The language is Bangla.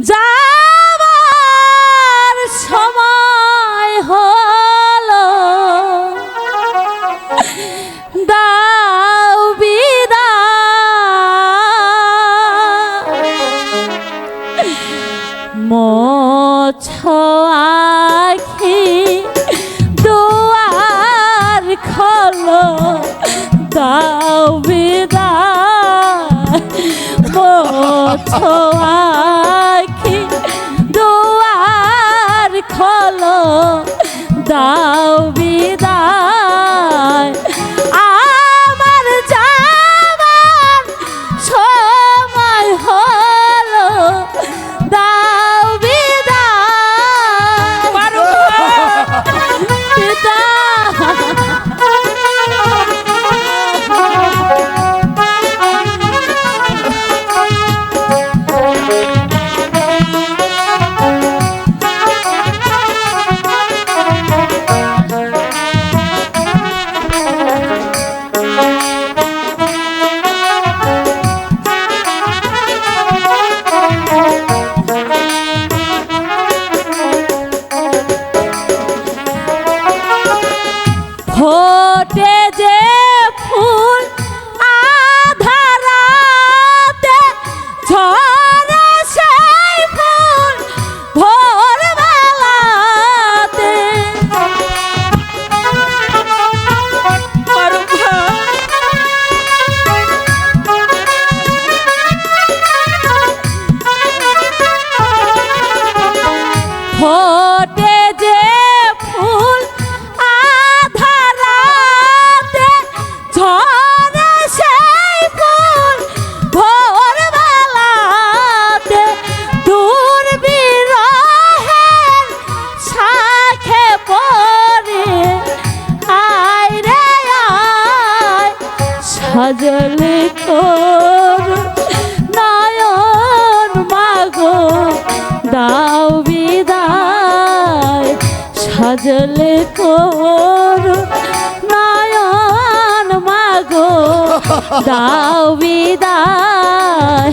যাবার সময় হল। দাও বিদা। মোছি দুয়ার খলো। দাও বিদা। মো মোছ ফোটে যে ফুল আধারাতে ঝরে সেই ফুল ভোরবেলাতে। সজল তোর নয়ন মাগো দাও বিদায়। সাজল তোর নয়ন মাগো দাও বিদায়।